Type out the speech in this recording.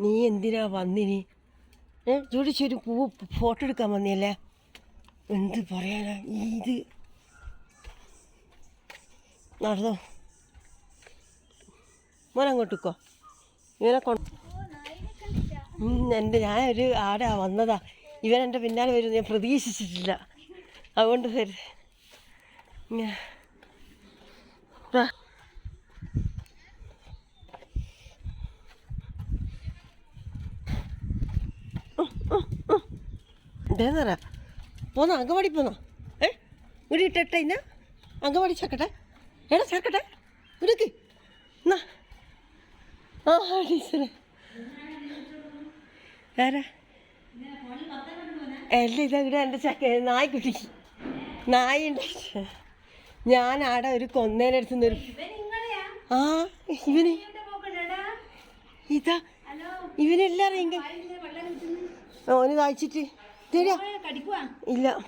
നീ എന്തിനാ വന്നിനി? ഏ ജോഡിച്ചൊരു പൂ ഫോട്ടോ എടുക്കാൻ വന്നിയല്ലേ എന്ത് പറയാനാ ഇത്? നടന്നോ. മോനങ്ങോട്ടിക്കോ ഇവനെ കൊണ്ട് എന്റെ ഞാൻ ഒരു ആടാ വന്നതാ. ഇവൻ പിന്നാലെ വരും ഞാൻ പ്രതീക്ഷിച്ചിട്ടില്ല. അതുകൊണ്ട് വരും. വാ. പോന്ന അങ്കവാടി പോന്നോ. ഏ? ഇവിടെ ഇട്ടെ ഇന്ന അങ്കവാടി ചാക്കട്ടെ എടാ ചേർക്കട്ടെ. ഇവിടേക്ക്. എന്നാ. ആ ടീച്ചറെ. എന്റെ ചക്ക നായ്ക്കുട്ടി നായുണ്ട് ഞാൻ ആടെ ഒരു കൊന്നേനടുത്തുനിന്ന് ഒരു ആ ഇവന്. ഇതാ. ഇവനെല്ലാം ഓന് കായ്ച്ചിട്ട്. തരാ. കടിക്കുവാ? ഇല്ല.